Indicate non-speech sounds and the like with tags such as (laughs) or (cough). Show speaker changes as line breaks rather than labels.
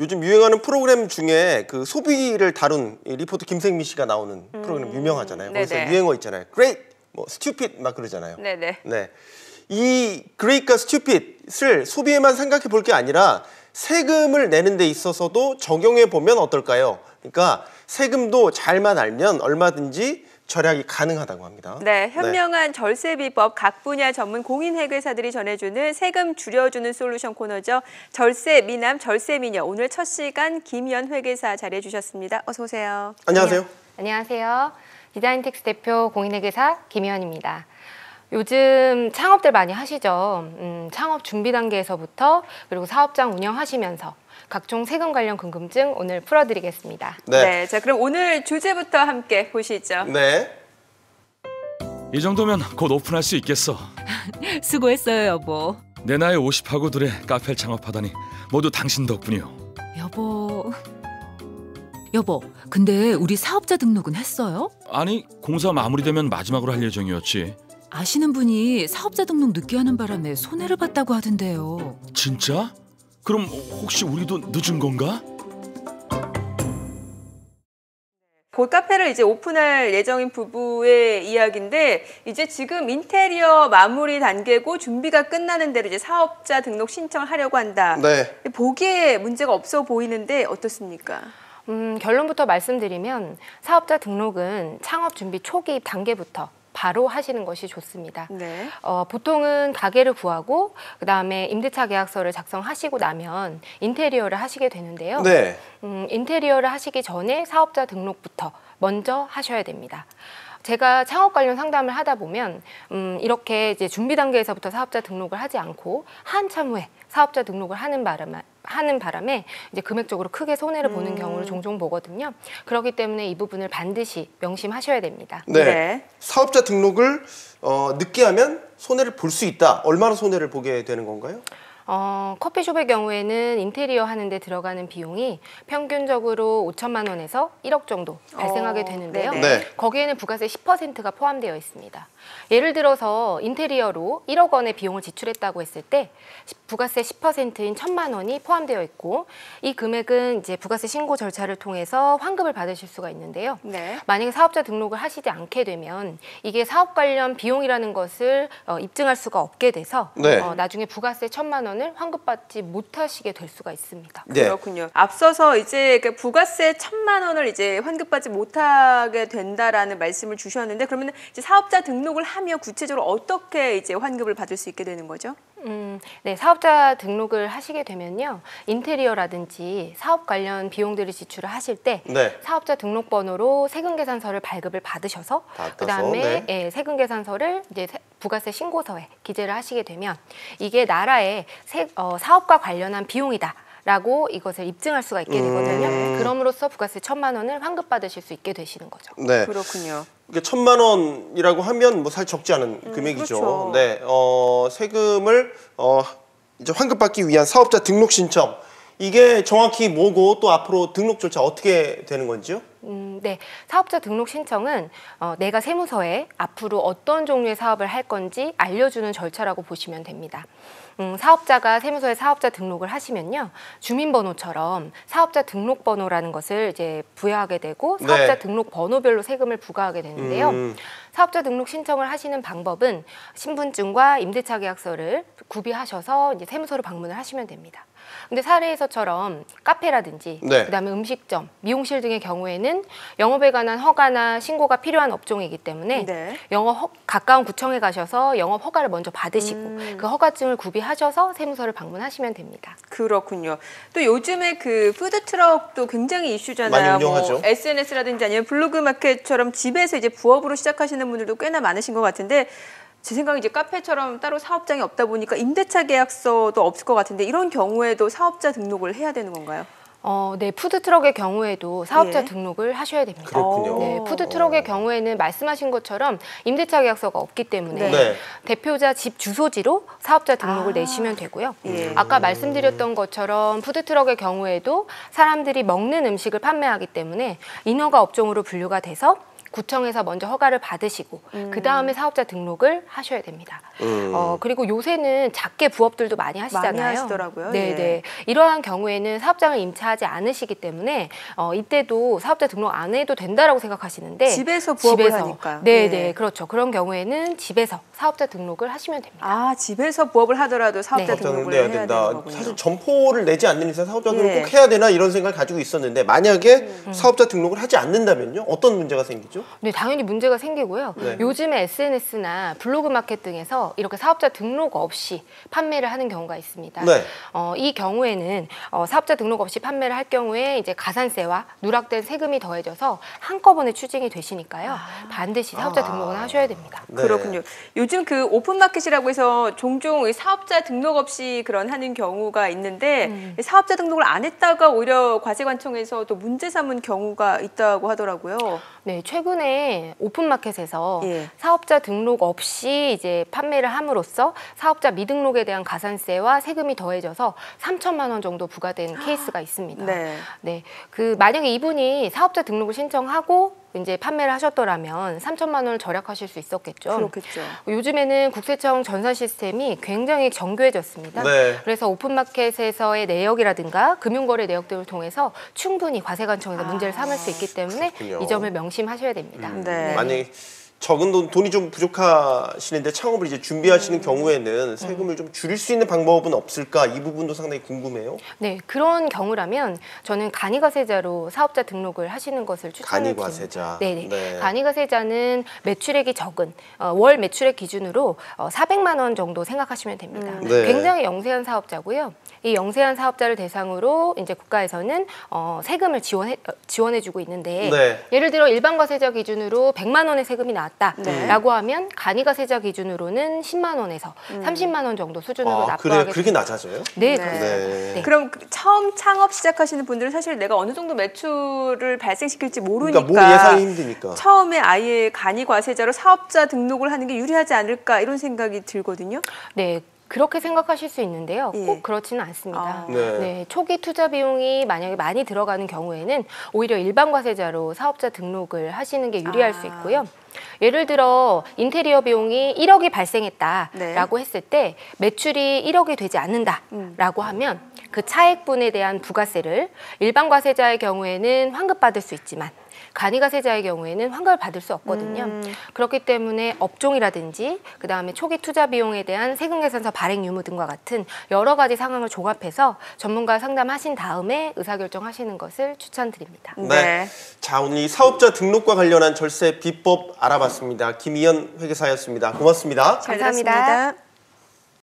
요즘 유행하는 프로그램 중에 그 소비를 다룬 이 리포터 김생미 씨가 나오는 프로그램 유명하잖아요. 거기서
음. 네네.
유행어 있잖아요. Great, 뭐 stupid 막 그러잖아요.
네네.
네. 이 great과 stupid을 소비에만 생각해 볼 게 아니라 세금을 내는 데 있어서도 적용해 보면 어떨까요? 그러니까 세금도 잘만 알면 얼마든지 절약이 가능하다고 합니다.
네, 현명한 절세 비법 각 분야 전문 공인 회계사들이 전해주는 세금 줄여주는 솔루션 코너죠. 절세 미남 절세 미녀 오늘 첫 시간 김현 회계사 자리해 주셨습니다. 어서 오세요.
안녕하세요.
안녕하세요. 디자인텍스 대표 공인회계사 김희연입니다. 요즘 창업들 많이 하시죠. 음, 창업 준비 단계에서부터 그리고 사업장 운영하시면서 각종 세금 관련 궁금증 오늘 풀어드리겠습니다.
네.
네.
자 그럼 오늘 주제부터 함께 보시죠.
네.
이 정도면 곧 오픈할 수 있겠어. (laughs)
수고했어요, 여보.
내 나이 50하고 둘에 카페 창업하다니 모두 당신 덕분이요.
여보. 여보, 근데 우리 사업자 등록은 했어요?
아니 공사 마무리되면 마지막으로 할 예정이었지.
아시는 분이 사업자 등록 늦게 하는 바람에 손해를 봤다고 하던데요.
진짜? 그럼 혹시 우리도 늦은 건가?
곧 카페를 이제 오픈할 예정인 부부의 이야기인데 이제 지금 인테리어 마무리 단계고 준비가 끝나는 대로 이제 사업자 등록 신청을 하려고 한다.
네.
보기에 문제가 없어 보이는데 어떻습니까?
음, 결론부터 말씀드리면 사업자 등록은 창업 준비 초기 단계부터 바로 하시는 것이 좋습니다.
네.
어, 보통은 가게를 구하고 그다음에 임대차 계약서를 작성하시고 나면 인테리어를 하시게 되는데요.
네.
음, 인테리어를 하시기 전에 사업자 등록부터 먼저 하셔야 됩니다. 제가 창업 관련 상담을 하다 보면 음, 이렇게 이제 준비 단계에서부터 사업자 등록을 하지 않고 한참 후에 사업자 등록을 하는 바람에 하는 바람에 이제 금액적으로 크게 손해를 보는
음.
경우를 종종 보거든요. 그렇기 때문에 이 부분을 반드시 명심하셔야 됩니다.
네.
네.
사업자 등록을 어, 늦게 하면 손해를 볼 수 있다. 얼마나 손해를 보게 되는 건가요?
어, 커피숍의 경우에는 인테리어 하는데 들어가는 비용이 평균적으로 5천만 원에서 1억 정도 발생하게
어,
되는데요.
네네.
네.
거기에는 부가세 10%가 포함되어 있습니다. 예를 들어서 인테리어로 1억 원의 비용을 지출했다고 했을 때 시- 부가세 10%인 1천만 원이 포함되어 있고 이 금액은 이제 부가세 신고 절차를 통해서 환급을 받으실 수가 있는데요.
네.
만약에 사업자 등록을 하시지 않게 되면 이게 사업 관련 비용이라는 것을 어, 입증할 수가 없게 돼서
네.
어, 나중에 부가세 천만 원을 환급받지 못하시게 될 수가 있습니다.
네.
그렇군요. 앞서서 이제 그 부가세 천만 원을 이제 환급받지 못하게 된다라는 말씀을 주셨는데 그러면 이제 사업자 등록을 하면 구체적으로 어떻게 이제 환급을 받을 수 있게 되는 거죠?
음, 네, 사업자 등록을 하시게 되면요. 인테리어라든지 사업 관련 비용들을 지출을 하실 때
네.
사업자 등록번호로 세금 계산서를 발급을 받으셔서
받아서,
그다음에
네.
예, 세금 계산서를 이제 세- 부가세 신고서에 기재를 하시게 되면 이게 나라의 세- 어, 사업과 관련한 비용이다. 라고 이것을 입증할 수가 있게 되거든요.
음.
그럼으로써 부가세 천만 원을 환급받으실 수 있게 되시는 거죠.
네.
그렇군요.
이게 천만 원이라고 하면 뭐 사실 적지 않은 금액이죠.
그렇죠.
네, 어, 세금을 어, 이제 환급받기 위한 사업자 등록 신청 이게 정확히 뭐고 또 앞으로 등록 절차 어떻게 되는 건지요?
음, 네. 사업자 등록 신청은 어, 내가 세무서에 앞으로 어떤 종류의 사업을 할 건지 알려주는 절차라고 보시면 됩니다. 음, 사업자가 세무서에 사업자 등록을 하시면요. 주민번호처럼 사업자 등록번호라는 것을 이제 부여하게 되고 사업자
네.
등록 번호별로 세금을 부과하게 되는데요.
음.
사업자 등록 신청을 하시는 방법은 신분증과 임대차 계약서를 구비하셔서 이제 세무서로 방문을 하시면 됩니다. 근데 사례에서처럼 카페라든지
네.
그다음에 음식점, 미용실 등의 경우에는 영업에 관한 허가나 신고가 필요한 업종이기 때문에
네.
영업 허- 가까운 구청에 가셔서 영업 허가를 먼저 받으시고
음.
그 허가증을 구비하셔서 세무서를 방문하시면 됩니다.
그렇군요. 또 요즘에 그 푸드 트럭도 굉장히 이슈잖아요. 뭐 SNS라든지 아니면 블로그 마켓처럼 집에서 이제 부업으로 시작하시는 분들도 꽤나 많으신 것 같은데 제 생각에 이제 카페처럼 따로 사업장이 없다 보니까 임대차 계약서도 없을 것 같은데 이런 경우에도 사업자 등록을 해야 되는 건가요?
어, 네, 푸드 트럭의 경우에도 사업자
예.
등록을 하셔야 됩니다.
그렇군요.
네, 푸드 트럭의 경우에는 말씀하신 것처럼 임대차 계약서가 없기 때문에
네.
대표자 집 주소지로 사업자 등록을
아.
내시면 되고요.
예.
아까 말씀드렸던 것처럼 푸드 트럭의 경우에도 사람들이 먹는 음식을 판매하기 때문에 인허가 업종으로 분류가 돼서 구청에서 먼저 허가를 받으시고 그 다음에 사업자 등록을 하셔야 됩니다.
음.
어, 그리고 요새는 작게 부업들도 많이 하시잖아요.
많이 하시더라고요.
네,
예.
네. 이러한 경우에는 사업장을 임차하지 않으시기 때문에 어, 이때도 사업자 등록 안 해도 된다라고 생각하시는데
집에서 부업을 하니까요.
네,
예.
네, 그렇죠. 그런 경우에는 집에서 사업자 등록을 하시면 됩니다.
아 집에서 부업을 하더라도 사업자
네.
등록을
내야
해야 되는
된다.
거군요.
사실 점포를 내지 않는 이상 사업자 등록
예.
꼭 해야 되나 이런 생각을 가지고 있었는데 만약에
음.
사업자 등록을 하지 않는다면요? 어떤 문제가 생기죠?
네, 당연히 문제가 생기고요.
네.
요즘에 SNS나 블로그 마켓 등에서 이렇게 사업자 등록 없이 판매를 하는 경우가 있습니다.
네.
어, 이 경우에는 어, 사업자 등록 없이 판매를 할 경우에 이제 가산세와 누락된 세금이 더해져서 한꺼번에 추징이 되시니까요. 반드시 사업자
아.
등록은 하셔야 됩니다.
네.
그렇군요. 요즘 그 오픈 마켓이라고 해서 종종 이 사업자 등록 없이 그런 하는 경우가 있는데
음.
사업자 등록을 안 했다가 오히려 과세관청에서 또 문제 삼은 경우가 있다고 하더라고요.
네, 최근에 오픈마켓에서
예.
사업자 등록 없이 이제 판매를 함으로써 사업자 미등록에 대한 가산세와 세금이 더해져서 3천만 원 정도 부과된 케이스가 있습니다. (gasps)
네.
네, 그 만약에 이분이 사업자 등록을 신청하고 이제 판매를 하셨더라면 3천만 원을 절약하실 수 있었겠죠.
그렇겠죠.
요즘에는 국세청 전산 시스템이 굉장히 정교해졌습니다.
네.
그래서 오픈마켓에서의 내역이라든가 금융거래 내역 등을 통해서 충분히 과세관청에서 문제를 삼을 수 있기 때문에
그렇군요.
이 점을 명심하셔야 됩니다.
네.
만약에 적은 돈, 돈이 좀 부족하시는데 창업을 이제 준비하시는
음.
경우에는 세금을 좀 줄일 수 있는 방법은 없을까? 이 부분도 상당히 궁금해요.
네, 그런 경우라면 저는 간이과세자로 사업자 등록을 하시는 것을 추천을
간이과세자.
네네.
네.
간이과세자는 매출액이 적은 어, 월 매출액 기준으로 어, 400만 원 정도 생각하시면 됩니다.
음.
네.
굉장히 영세한 사업자고요. 이 영세한 사업자를 대상으로 이제 국가에서는 어, 세금을 지원해 어, 지원해주고 있는데
네.
예를 들어 일반 과세자 기준으로 100만 원의 세금이
네.
나왔다라고 하면 간이과세자 기준으로는 10만 원에서 30만 원 정도 수준으로
아, 그래
납부하게
그렇게
됩니다.
낮아져요?
네,
네.
네.
네.
그럼 그 처음 창업 시작하시는 분들은 사실 내가 어느 정도 매출을 발생시킬지 모르니까
그러니까 뭐 예상이 힘드니까.
처음에 아예 간이과세자로 사업자 등록을 하는 게 유리하지 않을까 이런 생각이 들거든요.
네. 그렇게 생각하실 수 있는데요.
예.
꼭 그렇지는 않습니다.
아.
네.
초기 투자 비용이 만약에 많이 들어가는 경우에는 오히려 일반 과세자로 사업자 등록을 하시는 게 유리할
아.
수 있고요. 예를 들어 인테리어 비용이 1억이 발생했다라고
네.
했을 때 매출이 1억이 되지 않는다라고
음.
하면 그 차액분에 대한 부가세를 일반 과세자의 경우에는 환급받을 수 있지만 간이과세자의 경우에는 환급을 받을 수 없거든요.
음.
그렇기 때문에 업종이라든지 그 다음에 초기 투자 비용에 대한 세금 계산서 발행 유무 등과 같은 여러 가지 상황을 종합해서 전문가 상담하신 다음에 의사결정하시는 것을 추천드립니다.
네. 자 오늘 이 사업자 등록과 관련한 절세 비법 알아봤습니다. 김희연 회계사였습니다. 고맙습니다.
잘 감사합니다.